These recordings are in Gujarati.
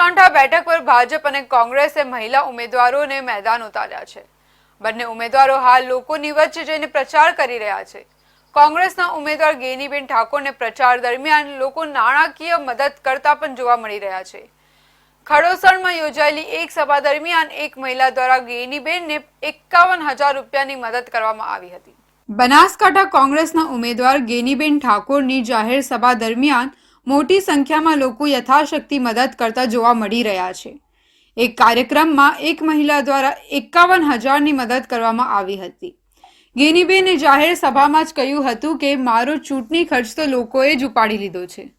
બનાસકાંઠા બેઠક પર ભાજપ અને કોંગ્રેસે મહિલા ઉમેદવારોને મેદાન ઉતાર્યા છે. બંને ઉમેદવારો હાલ લોકોની વચ્ચે જઈને પ્રચાર કરી રહ્યા છે. કોંગ્રેસના ઉમેદવાર ગેનીબેન ઠાકોરને પ્રચાર દરમિયાન લોકો નાણાકીય મદદ કરતા પણ જોવા મળી રહ્યા છે. ખડોસણમાં યોજાયેલી એક સભા દરમિયાન એક મહિલા દ્વારા ગેનીબેનને એકાવન હજાર રૂપિયાની મદદ કરવામાં આવી હતી. બનાસકાંઠા કોંગ્રેસના ઉમેદવાર ગેનીબેન ઠાકોરની જાહેર સભા દરમિયાન મોટી સંખ્યામાં લોકો યથાશક્તિ મદદ કરતા જોવા મળી રહ્યા છે. એક કાર્યક્રમમાં એક મહિલા દ્વારા એકાવન હજારની મદદ કરવામાં આવી હતી. ગેનીબેને જાહેર સભામાં જ કહ્યું હતું કે, મારો ચૂંટણી ખર્ચ તો લોકોએ જ ઉપાડી લીધો છે.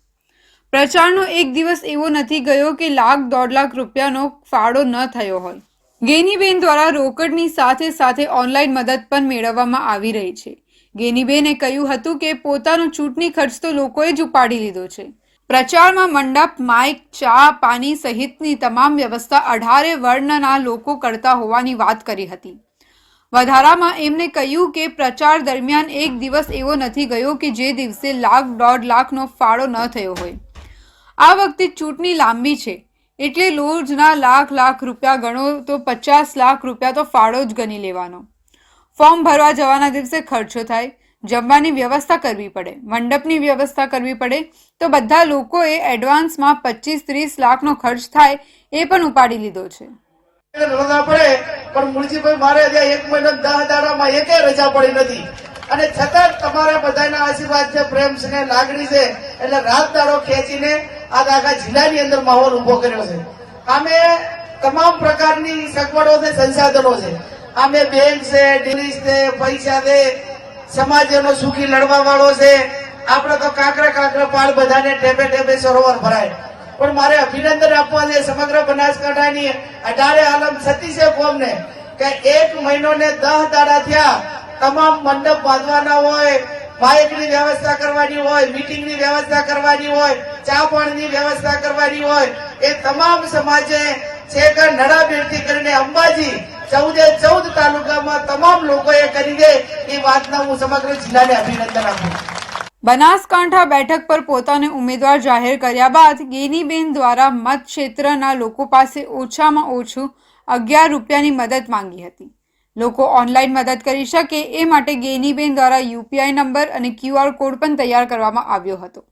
પ્રચારનો એક દિવસ એવો નથી ગયો કે લાખ, દોઢ લાખ રૂપિયાનો ફાળો ન થયો હોય. ગેનીબેન દ્વારા રોકડની સાથે સાથે ઓનલાઈન મદદ પણ મેળવવામાં આવી રહી છે. ગેનીબેને કહ્યું હતું કે પોતાનો ચૂંટણી ખર્ચ તો લોકોએ જ ઉપાડી લીધો છે. પ્રચારમાં મંડપ, માઇક, ચા, પાણી સહિતની તમામ વ્યવસ્થા અઢારે વર્ણના લોકો કરતા હોવાની વાત કરી હતી. વધારામાં એમને કહ્યું કે પ્રચાર દરમિયાન એક દિવસ એવો નથી ગયો કે જે દિવસે લાખ, દોઢ લાખનો ફાળો ન થયો હોય. આ વખતે ચૂંટણી લાંબી છે. એટલે રોજના લાખ લાખ રૂપિયા ગણો તો પચાસ લાખ રૂપિયા તો ફાળો જ ગણી લેવાનો. ફોર્મ ભરવા જવાના દિવસે ખર્ચો થાય, જમવાની વ્યવસ્થા કરવી પડે, મંડપની વ્યવસ્થા કરવી પડે, તો બધા લોકોએ એડવાન્સમાં પચીસ ત્રીસ લાખનો ખર્ચ થાય એ પણ ઉપાડી લીધો છે. રજા પડે, પણ મુળજીભાઈ મારે ત્યાં એક મહિના દસ દાડામાં એકે રજા પડી નથી. અને છતાં તમારા બધાના આશીર્વાદ છે, પ્રેમ છે લાગણી છે, એટલે રાત દાડો ખેંચીને આ આખા જિલ્લાની અંદર માહોલ ઊભો કર્યો છે. અમે તમામ પ્રકારની સગવડો છે, સંસાધનો છે. આમે બેંક છે ડિગ્રી છે, પૈસા છે, સમાજનો સુખી લડવા વાળો છે. આપણે તો કાંકરા કાંકરા પાળ બધાને ટેપે ટેપે સરોવર ભરાય. પણ મારે અભિનંદન આપવા છે સમગ્ર બનાસકાંઠાની અઢારે આલમ સતીશે કોમને કે એક મહિનો ને દહ દાડા થયા, તમામ મંડપ બાંધવાના હોય બાઇકની વ્યવસ્થા કરવાની હોય, મીટિંગની વ્યવસ્થા કરવાની હોય, ચા પાણીની વ્યવસ્થા કરવાની હોય, એ તમામ સમાજે છેક નડાબેરથી કરીને અંબાજી ચૌદે ચૌદ તાલુકામાં તમામ લોકોએ કરી દે એ વાતના હું સમગ્ર જિલ્લાને અભિનંદન આપું બનાસકાંઠા બેઠક પર પોતાને ઉમેદવાર જાહેર કર્યા બાદ ગેનીબેન દ્વારા મત ક્ષેત્રના લોકો પાસે ઓછામાં ઓછું અગિયાર રૂપિયાની મદદ માંગી હતી. લોકો ઓનલાઈન મદદ કરી શકે એ માટે ગેનીબેન દ્વારા યુપીઆઈ નંબર અને ક્યુઆર કોડ પણ તૈયાર કરવામાં આવ્યો હતો.